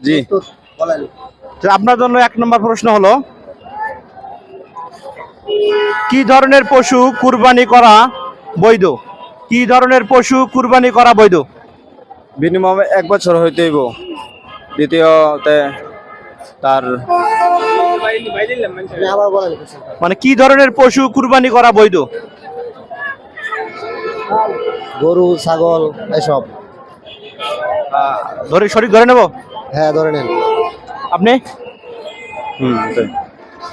জি। তো আপনার জন্য এক নম্বর প্রশ্ন হলো কি ধরনের পশু কুরবানি করা বৈধ? কি ধরনের পশু কুরবানি করা বৈধ? মিনিমাম এক বছর হইতে হইব। দ্বিতীয়তে তার মানে কি ধরনের পশু কুরবানি করা বৈধ? গরু ছাগল এসব। ধরে সঠিক ধরে নেব? হ্যাঁ ধরে নেন। আপনি? হুম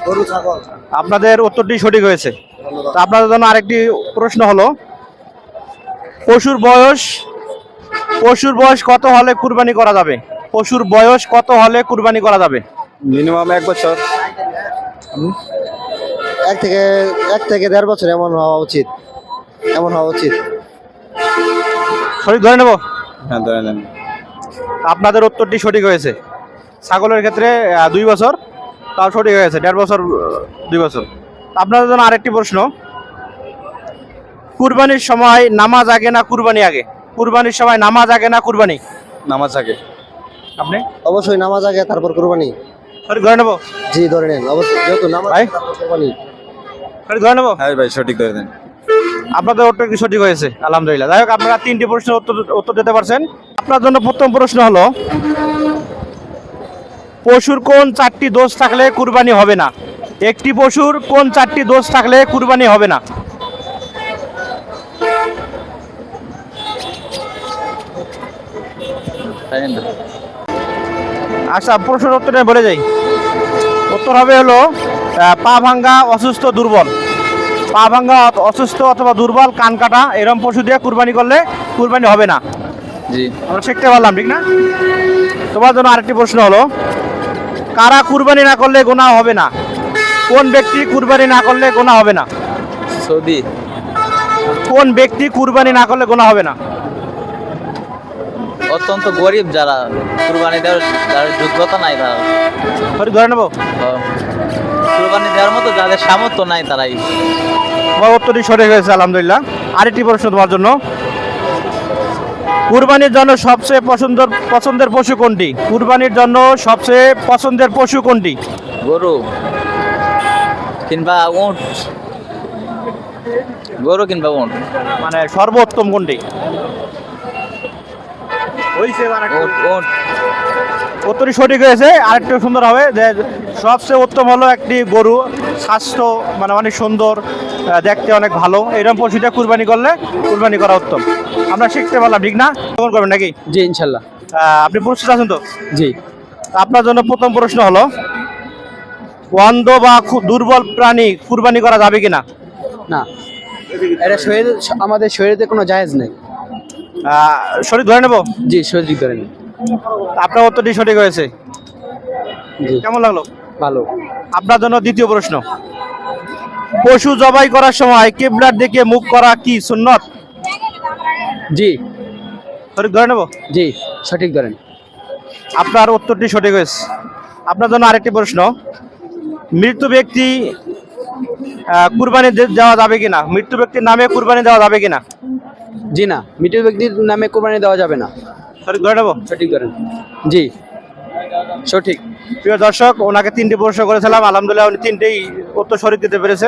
গরু ছাগল। আপনাদের উত্তরটি সঠিক হয়েছে। তো আপনাদের জন্য আরেকটি প্রশ্ন হলো পশুর বয়স পশুর বয়স কত হলে কুরবানি করা যাবে? পশুর বয়স কত হলে কুরবানি করা যাবে? মিনিমাম এক বছর। এক থেকে এক থেকে দেড় বছর এমন হওয়া উচিত। এমন হওয়া উচিত। সঠিক ধরে নেব? হ্যাঁ ধরে নেন। আপনাদের উত্তরটি সঠিক হয়েছে। ছাগলের ক্ষেত্রে দুই বছর তাও সঠিক হয়েছে দেড় বছর দুই বছর। আপনাদের জন্য আরেকটি প্রশ্ন। কুরবানির সময় নামাজ আগে না কুরবানি আগে? কুরবানির সময় নামাজ আগে না কুরবানি? নামাজ আগে। আপনি? অবশ্যই নামাজ আগে তারপর কুরবানি। সঠিক ধরে নেব। জি ধরে নেন। অবশ্যই যেহেতু নামাজ ভাই? আগে, তারপর সঠিক ধরে নেব? হ্যাঁ ভাই সঠিক ধরে দেন আপনাদের উত্তর কি সঠিক হয়েছে? আলহামদুলিল্লাহ। যাই হোক আপনারা তিনটি প্রশ্নের উত্তর উত্তর দিতে পারছেন। আপনার জন্য প্রথম প্রশ্ন হলো পশুর কোন চারটি দোষ থাকলে কুরবানি হবে না? একটি পশুর কোন চারটি দোষ থাকলে কুরবানি হবে না? আচ্ছা প্রশ্নের উত্তরে বলে যাই উত্তর হবে হলো পা ভাঙ্গা অসুস্থ দুর্বল। পা ভাঙ্গা অসুস্থ অথবা দুর্বল কান কাটা এরকম পশু দিয়ে কুরবানি করলে কুরবানি হবে না। জি। আমরা শিখতে পারলাম ঠিক না? তোমার জন্য আরেকটি প্রশ্ন হলো কারা কুরবানি না করলে গোনা হবে না? কোন ব্যক্তি কুরবানি না করলে গোনা হবে না? সৌদি। কোন ব্যক্তি কুরবানি না করলে গোনা হবে না? অত্যন্ত গরিব যারা কুরবানি দেওয়ার যার যোগ্যতা নাই তারা। সরি ধরে নেব? কুরবানি দেওয়ার মতো যাদের সামর্থ্য নাই তারাই। তোমার উত্তরটি সঠিক হয়েছে আলহামদুলিল্লাহ। আরেকটি প্রশ্ন তোমার জন্য। কুরবানির জন্য সবচেয়ে পছন্দের পছন্দের পশু কোনটি? কুরবানির জন্য সবচেয়ে পছন্দের পশু কোনটি? গরু। কিংবা উঁট। গরু কিংবা উঁট। মানে সর্বোত্তম কোনটি? উঁট উঁট। সঠিক হয়েছে আরেকটু সুন্দর হবে। যে সবচেয়ে উত্তম হলো একটি গরু স্বাস্থ্য মানে অনেক সুন্দর দেখতে অনেক ভালো। এরকম পশুটা কুরবানি করলে কুরবানি করা উত্তম। আমরা শিখতে পারলাম ঠিক না? কেমন করবেন নাকি? জি ইনশাল্লাহ। আপনি প্রস্তুত আছেন তো? জি। আপনার জন্য প্রথম প্রশ্ন হলো অন্ধ বা দুর্বল প্রাণী কুরবানি করা যাবে কিনা? না। এটা শরীর আমাদের শরীরে কোনো জায়েজ নেই। সঠিক ধরে নেব? জি শরীর ধরে নেন আপনার উত্তরটি সঠিক হয়েছে। জি। কেমন লাগল? ভালো। আপনার জন্য দ্বিতীয় প্রশ্ন। পশু জবাই করার সময় কেবলার দিকে মুখ করা কি সুন্নত? জি। সঠিক ধরে নেব? জি সঠিক ধরেন। আপনার উত্তরটি সঠিক হয়েছে। আপনার জন্য আরেকটি প্রশ্ন। মৃত্যু ব্যক্তি কুরবানি দেওয়া যাবে কিনা? মৃত্যু ব্যক্তির নামে কুরবানি দেওয়া যাবে কিনা? জি না মৃত ব্যক্তির নামে কুরবানি দেওয়া যাবে না। সঠিক ধরে নেব? সঠিক ধরেন। জি সঠিক। প্রিয় দর্শক ওনাকে তিনটি প্রশ্ন করেছিলাম। আলহামদুলিল্লাহ উনি তিনটেই উত্তর সঠিক দিতে পেরেছে।